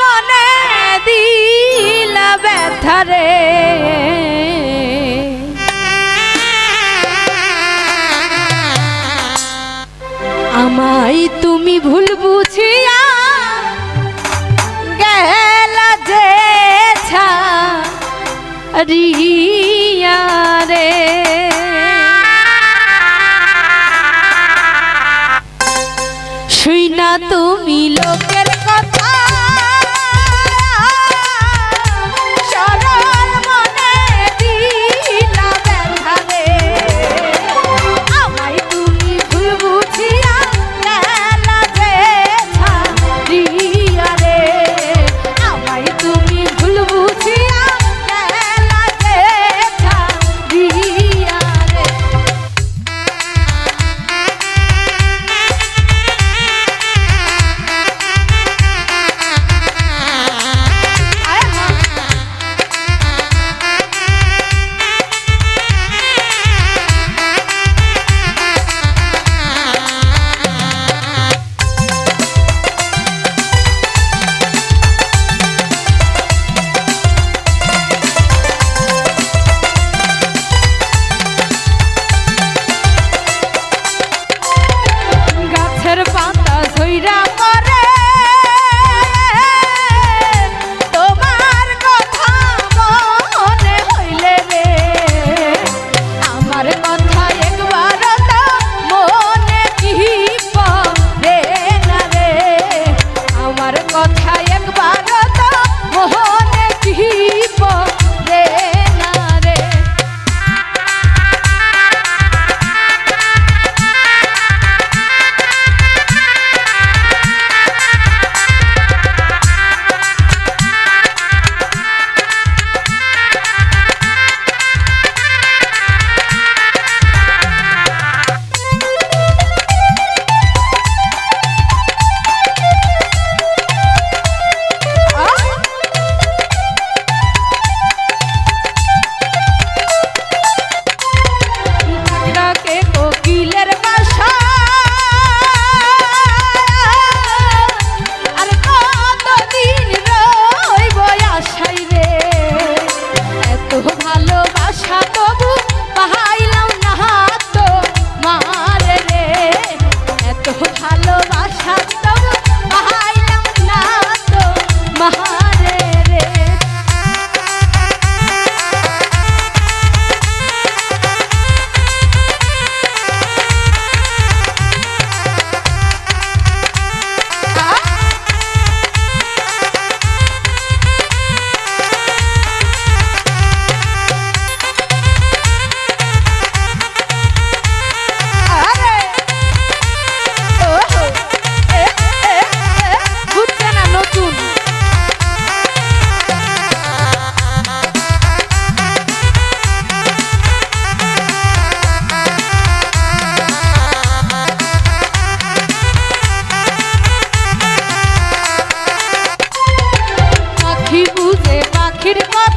মনে দিলা আমায় তুমি ভুল বুঝিয়া রিয়া রে। শুই না তুমি লোক পাখির কথা